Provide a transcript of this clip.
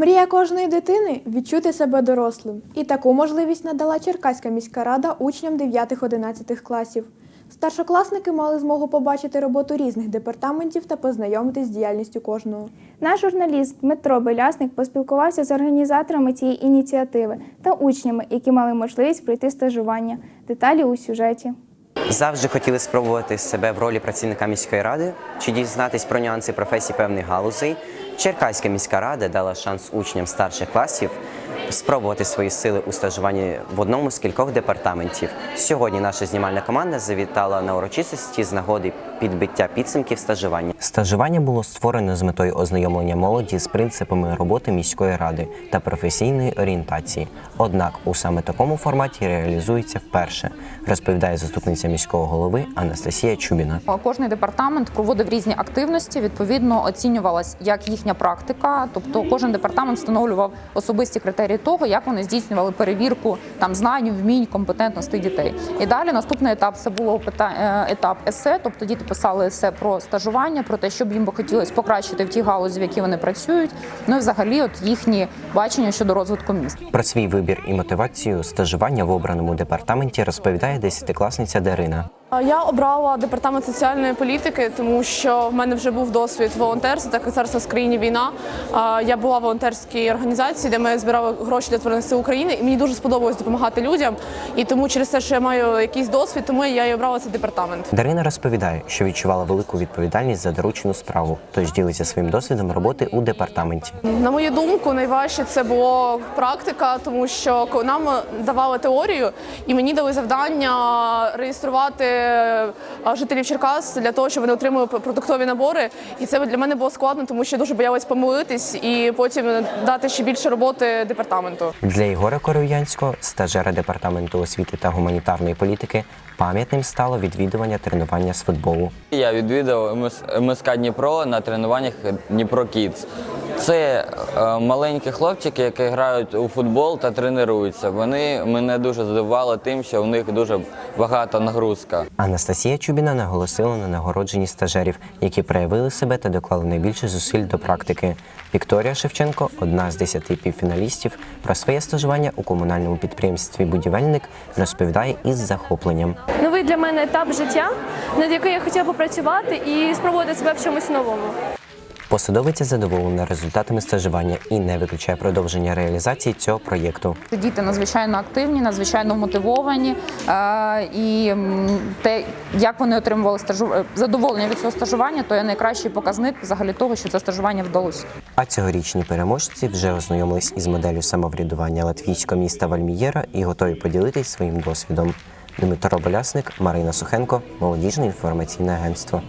Мрія кожної дитини відчути себе дорослим. І таку можливість надала Черкаська міська рада учням 9-11 класів. Старшокласники мали змогу побачити роботу різних департаментів та познайомитись з діяльністю кожного. Наш журналіст Дмитро Белясник поспілкувався з організаторами цієї ініціативи та учнями, які мали можливість пройти стажування. Деталі у сюжеті. Завжди хотіли спробувати себе в ролі працівника міської ради чи дізнатись про нюанси професій певних галузей. Черкаська міська рада дала шанс учням старших класів спробувати свої сили у стажуванні в одному з кількох департаментів. Сьогодні наша знімальна команда завітала на урочистості з нагоди підбиття підсумків стажування. Стажування було створено з метою ознайомлення молоді з принципами роботи міської ради та професійної орієнтації. Однак у саме такому форматі реалізується вперше, розповідає заступниця міського голови Анастасія Чубіна. Кожний департамент проводив різні активності. Відповідно, оцінювалась як їхня практика. Тобто, кожен департамент встановлював особисті критерії того, як вони здійснювали перевірку там знань, вмінь, компетентності дітей. І далі наступний етап це було е, етап есе, тобто діти писали есе про стажування, про те, що б їм би хотілося покращити в тій галузі, в якій вони працюють. Ну і взагалі, от їхні бачення щодо розвитку міст. Про свій вибір і мотивацію стажування в обраному департаменті розповідає десятикласниця Дарина. Я обрала департамент соціальної політики, тому що в мене вже був досвід волонтерства, так як зараз в країні війна. Я була в волонтерській організації, де ми збирали гроші для сил України, і мені дуже сподобалось допомагати людям. І тому через те, що я маю якийсь досвід, тому я і обрала цей департамент. Дарина розповідає, що відчувала велику відповідальність за доручену справу, тож ділиться своїм досвідом роботи у департаменті. На мою думку, найважче це було практика, тому що нам давали теорію, і мені дали завдання реєструвати жителів Черкас для того, щоб вони отримали продуктові набори. І це для мене було складно, тому що я дуже боялась помилитись і потім дати ще більше роботи департаменту. Для Ігоря Коров'янського, стажера департаменту освіти та гуманітарної політики, пам'ятним стало відвідування тренування з футболу. Я відвідав МС МСК Дніпро на тренуваннях Дніпро Кідс. Це е, маленькі хлопчики, які грають у футбол та тренуються. Вони мене дуже здивували тим, що в них дуже багата нагрузка. Анастасія Чубіна наголосила на нагородженні стажерів, які проявили себе та доклали найбільше зусиль до практики. Вікторія Шевченко, одна з десяти півфіналістів, про своє стажування у комунальному підприємстві Будівельник розповідає із захопленням. новий для мене етап життя, над яким я хотіла попрацювати і спробувати себе в чомусь новому. Посадовиця задоволена результатами стажування і не виключає продовження реалізації цього проєкту. Діти надзвичайно активні, надзвичайно мотивовані. І те, як вони отримували стажу... е, задоволення від цього стажування, то є найкращий показник взагалі того, що це стажування вдалося. А цьогорічні переможці вже ознайомились із моделлю самоврядування латвійського міста Вальмієра і готові поділитись своїм досвідом. Дмитро Болясник, Марина Сухенко, молодіжне інформаційне агентство.